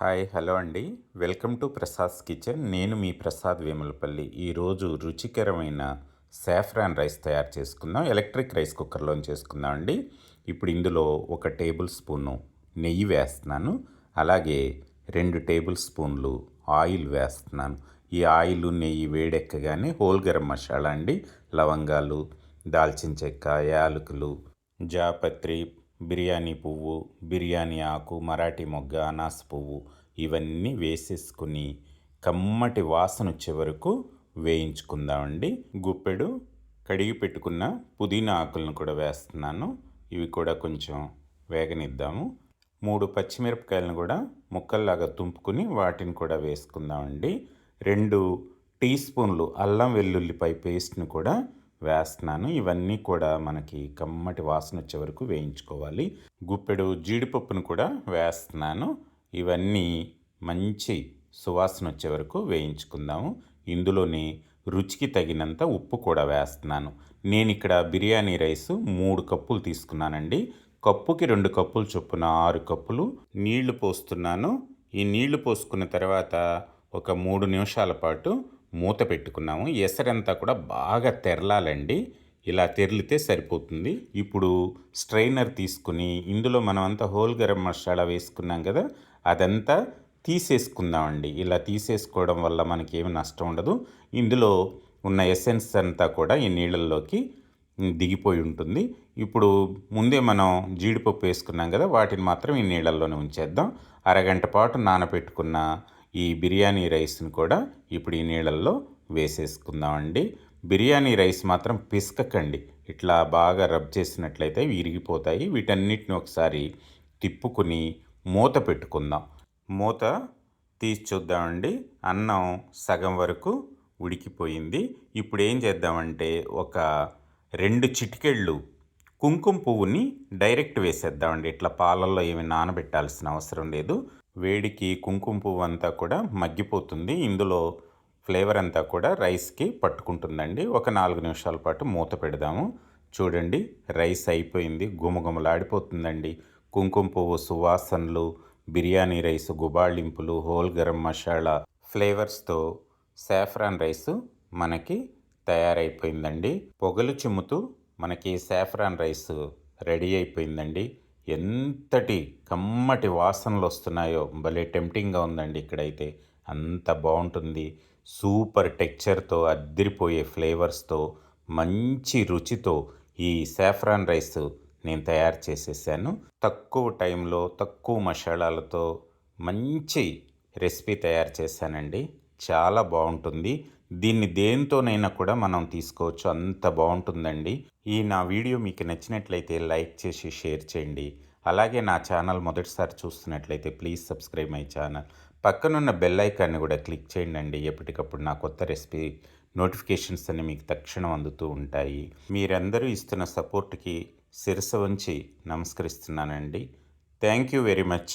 Hi hello అండి. Welcome to Prasad's kitchen. నేను మీ ప్రసాద్ వేములపల్లి. ఈరోజు రుచికరమైన సాఫ్రాన్ రైస్ తయారు చేసుకుందాం. ఎలక్ట్రిక్ రైస్ కుక్కర్లో చేసుకుందాం అండి. ఇప్పుడు ఇందులో ఒక టేబుల్ స్పూను నెయ్యి వేస్తున్నాను. అలాగే రెండు టేబుల్ స్పూన్లు ఆయిల్ వేస్తున్నాను. ఈ ఆయిల్ నెయ్యి వేడెక్కగానే హోల్ గరం మసాలా అండి. లవంగాలు దాల్చిన చెక్క యాలకులు జాపత్రి బిర్యానీ పువ్వు బిర్యానీ ఆకు మరాఠీ మొగ్గ అనాస పువ్వు ఇవన్నీ వేసేసుకుని కమ్మటి వాసన వచ్చే వరకు వేయించుకుందామండి. గుప్పెడు కడిగి పెట్టుకున్న పుదీనా ఆకులను కూడా వేస్తున్నాను. ఇవి కూడా కొంచెం వేగనిద్దాము. మూడు పచ్చిమిరపకాయలను కూడా ముక్కల్లాగా తుంపుకుని వాటిని కూడా వేసుకుందామండి. రెండు టీ స్పూన్లు అల్లం వెల్లుల్లిపై పేస్ట్ని కూడా వేస్తున్నాను. ఇవన్నీ కూడా మనకి కమ్మటి వాసన వచ్చే వరకు వేయించుకోవాలి. గుప్పెడు జీడిపప్పును కూడా వేస్తున్నాను. ఇవన్నీ మంచి సువాసన వచ్చే వరకు వేయించుకుందాము. ఇందులోనే రుచికి తగినంత ఉప్పు కూడా వేస్తున్నాను. నేను ఇక్కడ బిర్యానీ రైస్ మూడు కప్పులు తీసుకున్నానండి. కప్పుకి రెండు కప్పులు చొప్పున ఆరు కప్పులు నీళ్ళు పోస్తున్నాను. ఈ నీళ్ళు పోసుకున్న తర్వాత ఒక మూడు నిమిషాల పాటు మూత పెట్టుకున్నాము. ఎసరంతా కూడా బాగా తెరలాలండి. ఇలా తెరిలితే సరిపోతుంది. ఇప్పుడు స్ట్రైనర్ తీసుకుని ఇందులో మనం అంతా హోల్ గరం మసాలా వేసుకున్నాం కదా అదంతా తీసేసుకుందామండి. ఇలా తీసేసుకోవడం వల్ల మనకి ఏమి నష్టం ఉండదు. ఇందులో ఉన్న ఎసెన్స్ అంతా కూడా ఈ నీళ్ళల్లోకి దిగిపోయి ఉంటుంది. ఇప్పుడు ముందే మనం జీడిపప్పు వేసుకున్నాం కదా వాటిని మాత్రం ఈ నీళ్ళల్లోనే ఉంచేద్దాం. అరగంట పాటు నానబెట్టుకున్న ఈ బిర్యానీ రైస్ని కూడా ఇప్పుడు ఈ నీళ్ళల్లో వేసేసుకుందామండి. బిర్యానీ రైస్ మాత్రం పిసకకండి. ఇట్లా బాగా రబ్ చేసినట్లయితే విరిగిపోతాయి వీటన్నిటిని ఒకసారి తిప్పుకుని మూత పెట్టుకుందాం. మూత తీసి చూద్దామండి. అన్నం సగం వరకు ఉడికిపోయింది. ఇప్పుడు ఏం చేద్దామంటే ఒక రెండు చిటికెళ్ళు కుంకుమ పువ్వుని డైరెక్ట్ వేసేద్దామండి. ఇట్లా పాలల్లో ఏమి నానబెట్టాల్సిన అవసరం లేదు. వేడికి కుంకుమ పువ్వు అంతా కూడా మగ్గిపోతుంది. ఇందులో ఫ్లేవర్ అంతా కూడా రైస్కి పట్టుకుంటుందండి. ఒక నాలుగు నిమిషాల పాటు మూత పెడదాము. చూడండి రైస్ అయిపోయింది గుమగుమలాడిపోతుందండి. కుంకుమ పువ్వు సువాసనలు బిర్యానీ రైస్ గుబాళింపులు హోల్ గరం మసాలా ఫ్లేవర్స్తో సాఫ్రాన్ రైస్ మనకి తయారైపోయిందండి. పొగలు చిమ్ముతూ మనకి సాఫ్రాన్ రైస్ రెడీ అయిపోయిందండి. ఎంతటి కమ్మటి వాసనలు వస్తున్నాయో భలే టెంప్టింగ్గా ఉందండి ఇక్కడైతే. అంత బాగుంటుంది సూపర్ టెక్చర్తో అద్దరిపోయే ఫ్లేవర్స్తో మంచి రుచితో ఈ సాఫ్రాన్ రైస్ నేను తయారు చేసేసాను. తక్కువ టైంలో తక్కువ మసాలాలతో మంచి రెసిపీ తయారు చేశానండి. చాలా బాగుంటుంది. దీన్ని దేనితోనైనా కూడా మనం తీసుకోవచ్చు. అంత బాగుంటుందండి. ఈ నా వీడియో మీకు నచ్చినట్లయితే లైక్ చేసి షేర్ చేయండి. అలాగే నా ఛానల్ మొదటిసారి చూస్తున్నట్లయితే ప్లీజ్ సబ్స్క్రైబ్ మై ఛానల్. పక్కనున్న బెల్ ఐకాన్ని కూడా క్లిక్ చేయండి అండి ఎప్పటికప్పుడు నా కొత్త రెసిపీ నోటిఫికేషన్స్ అన్ని మీకు తక్షణం అందుతూ ఉంటాయి. మీరందరూ ఇస్తున్న సపోర్ట్కి శిరస వంచి నమస్కరిస్తున్నానండి. Thank you very much.